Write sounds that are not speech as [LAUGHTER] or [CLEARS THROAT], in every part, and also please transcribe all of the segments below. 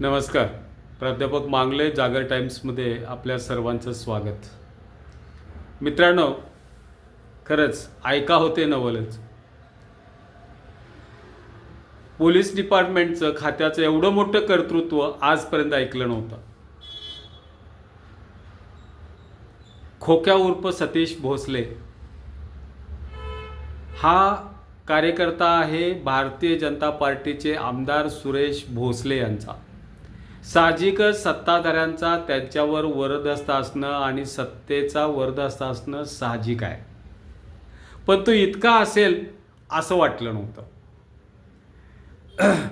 नमस्कार. प्राध्यापक मांगले जागर टाईम्समध्ये आपल्या सर्वांचं स्वागत. मित्रांनो खरंच ऐका होते नवलच. पोलीस डिपार्टमेंटचं खात्याचं एवढं मोठं कर्तृत्व आजपर्यंत ऐकलं नव्हतं. खोक्या उर्फ सतीश भोसले. हा कार्यकर्ता आहे भारतीय जनता पार्टीचे आमदार सुरेश भोसले यांचा. साहजिकच सत्ताधाऱ्यांचा त्यांच्यावर वरदस्त असणं आणि सत्तेचा वरदस्त असणं साहजिक आहे. पण तो इतका असेल असं वाटलं नव्हतं. [CLEARS THROAT]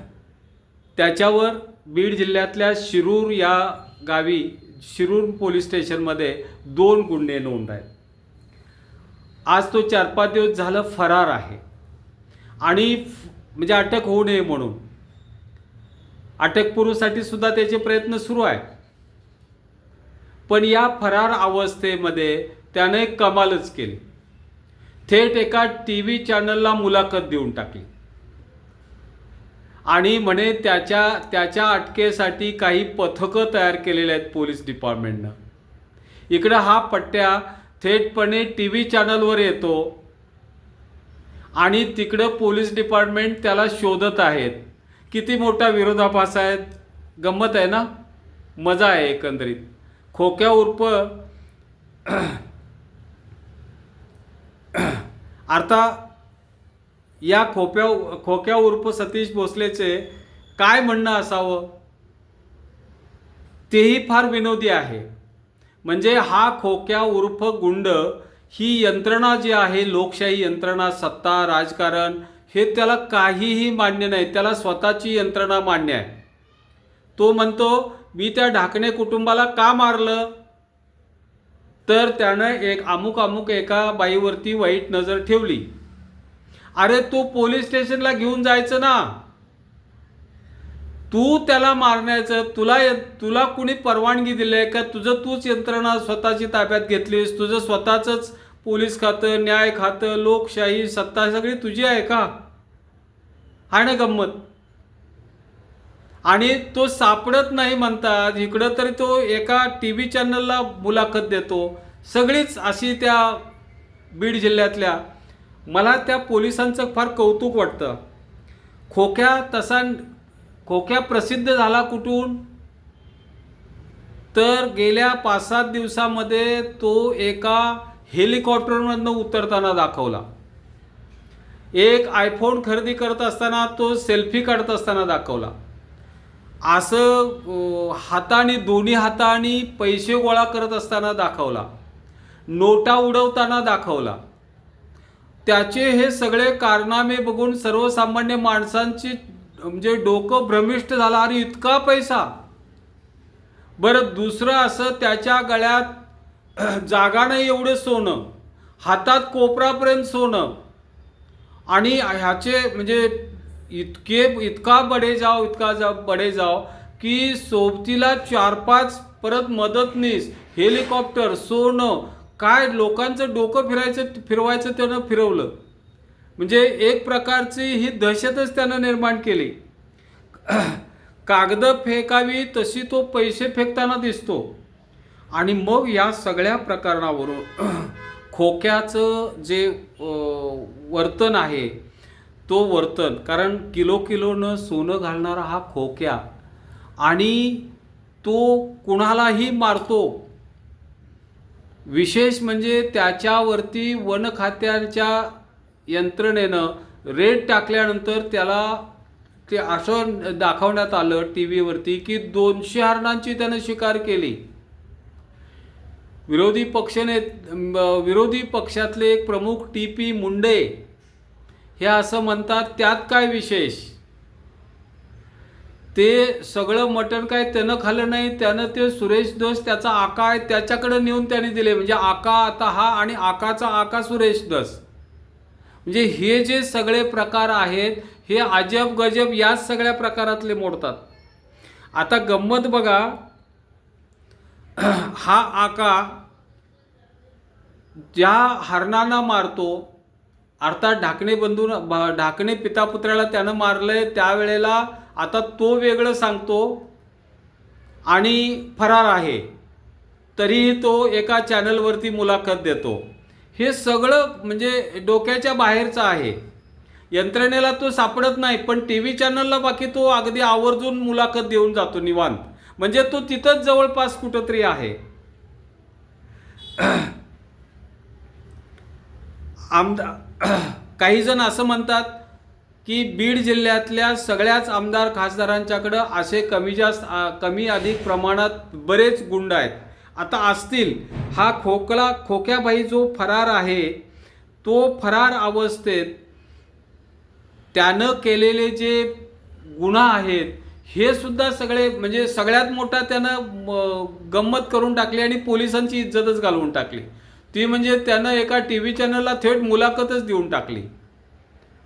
त्याच्यावर बीड जिल्ह्यातल्या शिरूर या गावी शिरूर पोलीस स्टेशनमध्ये दोन गुन्हे नोंद आहेत. आज तो चार पाच दिवस झालं फरार आहे. आणि म्हणजे अटक होऊ नये म्हणून अटकपूर्वसाठी सुद्धा त्याचे प्रयत्न सुरू आहेत पण या फरार अवस्थेमध्ये त्याने कमालच केली. थेट एका टी व्ही चॅनलला मुलाखत देऊन टाकली. आणि म्हणे त्याच्या त्याच्या अटकेसाठी काही पथकं तयार केलेले आहेत पोलीस डिपार्टमेंटनं. इकडं हा पट्ट्या थेटपणे टी व्ही चॅनलवर येतो आणि तिकडं पोलीस डिपार्टमेंट त्याला शोधत आहेत. किती मोठा विरोधाभास आहेत गंमत आहे ना? मजा आहे एकंदरीत. खोक्या उर्फ [CLEARS THROAT] आता या खोप्या खोक्या उर्फ सतीश भोसलेचे काय म्हणणं असावं? तेही फार विनोदी आहे. म्हणजे हा खोक्या उर्फ गुंड ही यंत्रणा जी आहे लोकशाही यंत्रणा सत्ता राजकारण हे त्याला काहीही मान्य नाही त्याला स्वतःची यंत्रणा मान्य आहे. तो म्हणतो मी त्या ढाकणे कुटुंबाला का मारलं? तर त्यानं एक अमुक अमुक एका बाईवरती वाईट नजर ठेवली. अरे तू पोलीस स्टेशनला घेऊन जायचं ना. तू त्याला मारण्याचं तुला तुला कुणी परवानगी दिली आहे का? तुझं तूच यंत्रणा स्वतःची ताब्यात घेतलीस तुझं स्वतःचंच पोलीस खातं न्याय खातं लोकशाही सत्ता सगळी तुझी आहे का? आहे ना गंमत. आणि तो सापडत नाही म्हणतात इकडं तरी तो एका टी व्ही चॅनलला मुलाखत देतो. सगळीच अशी त्या बीड जिल्ह्यातल्या मला त्या पोलिसांचं फार कौतुक वाटतं. खोक्या तसा खोक्या प्रसिद्ध झाला कुठून? तर गेल्या पाच सात दिवसामध्ये तो एका हेलिकॉप्टरमधनं उतरताना दाखवला. एक आयफोन खरेदी करत असताना तो सेल्फी काढत असताना दाखवला. असं हाताने दोन्ही हाताने पैसे गोळा करत असताना दाखवला. नोटा उडवताना दाखवला. त्याचे हे सगळे कारनामे बघून सर्वसामान्य माणसांची म्हणजे डोकं भ्रमिष्ट झालं. अरे इतका पैसा. बरं दुसरं असं त्याच्या गळ्यात जागा नाही एवढं सोनं. हातात कोपरापर्यंत सोनं. आणि ह्याचे म्हणजे इतके इतका बडे जाव इतका जा बडे जाव की सोबतीला चार पाच परत मदतनीस हेलिकॉप्टर सोनं काय लोकांचं डोकं फिरायचं फिरवायचं त्यानं फिरवलं. म्हणजे एक प्रकारची ही दहशतच त्यानं निर्माण केली. [CLEARS THROAT] कागद फेकावी तशी तो पैसे फेकताना दिसतो. आणि मग या सगळ्या प्रकरणावरून खोक्याचं जे वर्तन आहे तो वर्तन कारण किलो किलोनं सोनं घालणारा हा खोक्या आणि तो कुणालाही मारतो. विशेष म्हणजे त्याच्यावरती वन खात्याच्या यंत्रणेनं रेड टाकल्यानंतर त्याला ते असं दाखवण्यात आलं टी व्हीवरती की दोनशे हरणांची त्यानं शिकार केली. विरोधी पक्षने विरोधी पक्षातले एक प्रमुख टी पी मुंडे हे असं म्हणतात त्यात काय विशेष? ते सगळं मटण काय त्यानं खाल्लं नाही त्यानं ते सुरेश दस त्याचा आका आहे त्याच्याकडे नेऊन त्याने दिले. म्हणजे आका आता हा आणि आकाचा आका सुरेश दस म्हणजे हे जे सगळे प्रकार आहेत हे अजब गजब याच सगळ्या प्रकारातले मोडतात. आता गंमत बघा [CLEARS THROAT] हा आका ज्या हरणांना मारतो अर्थात ढाकणे बंधू ढाकणे पितापुत्राला त्यानं मारलंय त्यावेळेला आता तो वेगळं सांगतो आणि फरार आहे. तरीही तो एका चॅनलवरती मुलाखत देतो. हे सगळं म्हणजे डोक्याच्या बाहेरचं आहे. यंत्रणेला तो सापडत नाही पण टी व्ही चॅनलला बाकी तो अगदी आवर्जून मुलाखत देऊन जातो निवांत. म्हणजे तो तिथंच जवळपास कुठंतरी आहे. आमदार काही जण असं म्हणतात की बीड जिल्ह्यातल्या सगळ्याच आमदार खासदारांच्याकडं असे कमी जास्त कमी अधिक प्रमाणात बरेच गुंड आहेत. आता असतील हा खोकला खोक्याबाई जो फरार आहे तो फरार अवस्थेत त्यानं केलेले जे गुन्हा आहेत हे सुद्धा सगळे म्हणजे सगळ्यात मोठा त्यानं गंमत करून टाकली आणि पोलिसांची इज्जतच घालवून टाकली. ती म्हणजे त्यानं एका टी व्ही चॅनलला थेट मुलाखतच देऊन टाकली.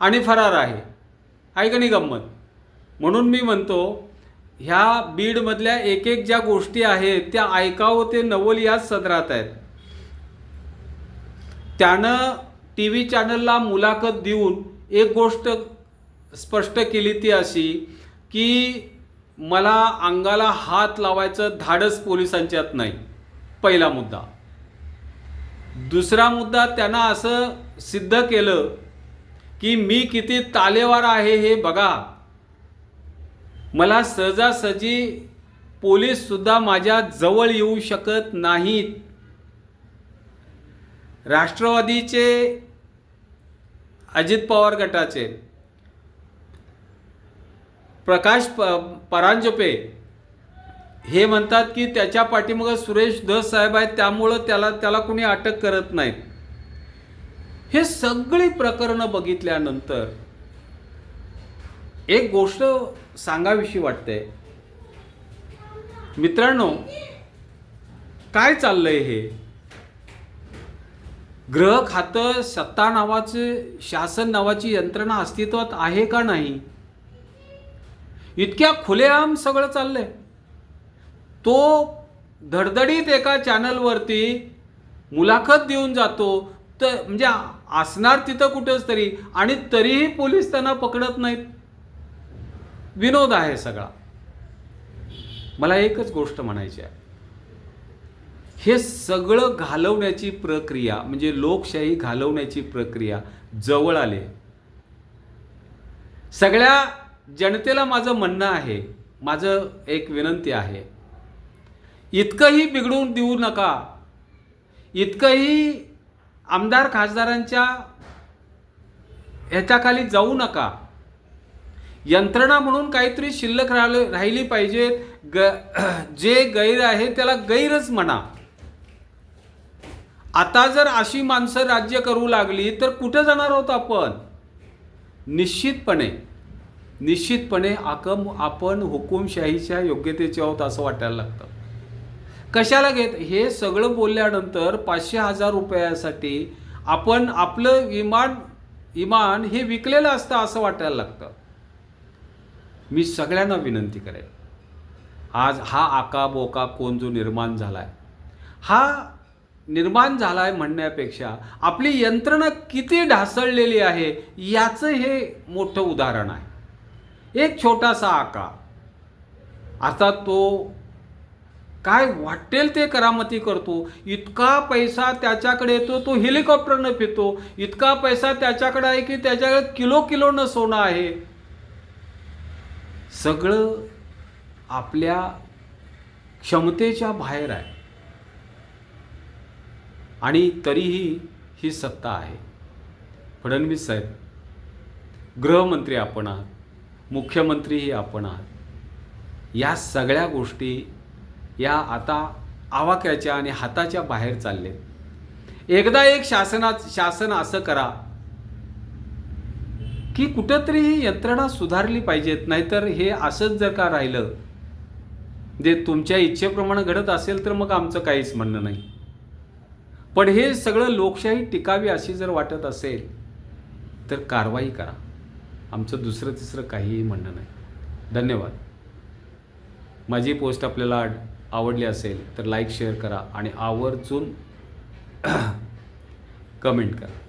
आणि फरार आहे. आहे का नाही गंमत? म्हणून मी म्हणतो ह्या बीडमधल्या एक एक ज्या गोष्टी आहेत त्या ऐकावं ते नवल याच सदरात आहेत. त्यानं टी व्ही चॅनलला मुलाखत देऊन एक गोष्ट स्पष्ट केली ती अशी की मला अंगाला हात लावायचं धाडस पोलिसांच्यात नाही. पहिला मुद्दा. दुसरा मुद्दा त्यांना असं सिद्ध केलं की मी किती तालेवार आहे हे बघा. मला सहजासहजी पोलीससुद्धा माझ्या जवळ येऊ शकत नाहीत. राष्ट्रवादीचे अजित पवार गटाचे प्रकाश प परांजपे हे म्हणतात की त्याच्या पाठीमागं सुरेश धस साहेब आहेत त्यामुळं त्याला त्याला कुणी अटक करत नाहीत हे सगळी प्रकरणं बघितल्यानंतर एक गोष्ट सांगावीशी वाटते. मित्रांनो काय चाललंय हे? ग्रह खातं सत्ता नावाचे शासन नावाची यंत्रणा अस्तित्वात आहे का नाही? इतक्या खुलेआम सगळं चाललंय. तो धडधडीत एका चॅनलवरती मुलाखत देऊन जातो. तर म्हणजे असणार तिथं कुठंच तरी आणि तरीही पोलीस त्यांना पकडत नाहीत. विनोद आहे सगळा. मला एकच गोष्ट म्हणायची आहे. हे सगळं घालवण्याची प्रक्रिया म्हणजे लोकशाही घालवण्याची प्रक्रिया जवळ आली सगळ्या जनतेला माझं म्हणणं आहे माझं एक विनंती आहे. इतकंही बिघडून देऊ नका. इतकंही आमदार खासदारांच्या ह्याच्याखाली जाऊ नका. यंत्रणा म्हणून काहीतरी शिल्लक राहिलं राहिली पाहिजे. ग [CLEARS THROAT] जे गैर आहे त्याला गैरच म्हणा. आता जर अशी माणसं राज्य करू लागली तर कुठं जाणार आहोत आपण? निश्चितपणे. निश्चितपणे आकम आपण हुकुमशाहीच्या योग्यतेचे आहोत असं वाटायला लागतं. कशाला घेत? हे सगळं बोलल्यानंतर पाचशे हजार रुपयासाठी आपण आपलं इमान इमान हे विकलेलं असतं असं वाटायला लागतं. मी सगळ्यांना विनंती करेन. आज हा आका बोका कोण जो निर्माण झालाय. हा निर्माण झालाय म्हणण्यापेक्षा आपली यंत्रणा किती ढासळलेली आहे याचं हे मोठं उदाहरण आहे. एक छोटासा आकार. आता तो काय वाटेल ते करामती करतो. इतका पैसा त्याच्याकडे येतो तो हेलिकॉप्टरनं फिरतो. इतका पैसा त्याच्याकडे आहे की त्याच्याकडे किलो किलोनं सोनं आहे. सगळं आपल्या क्षमतेच्या बाहेर आहे. आणि तरीही ही सत्ता आहे. फडणवीस साहेब गृहमंत्री आपण आहात. मुख्यमंत्रीही आपण आहात. या सगळ्या गोष्टी या आता आवाक्याच्या आणि हाताच्या बाहेर चालले एकदा एक शासनात शासन असं करा की कुठंतरी ही यंत्रणा सुधारली पाहिजेत नाहीतर हे असंच जर का राहिलं जे तुमच्या इच्छेप्रमाणे घडत असेल तर मग आमचं काहीच म्हणणं नाही. पण हे सगळं लोकशाही टिकावी अशी जर वाटत असेल तर कारवाई करा. आमचं दुसरं तिसरं काहीही म्हणणं नाही. धन्यवाद. माझी पोस्ट आपल्याला आवडली असेल तर लाईक शेअर करा आणि आवर्जून [CLEARS THROAT] कमेंट करा.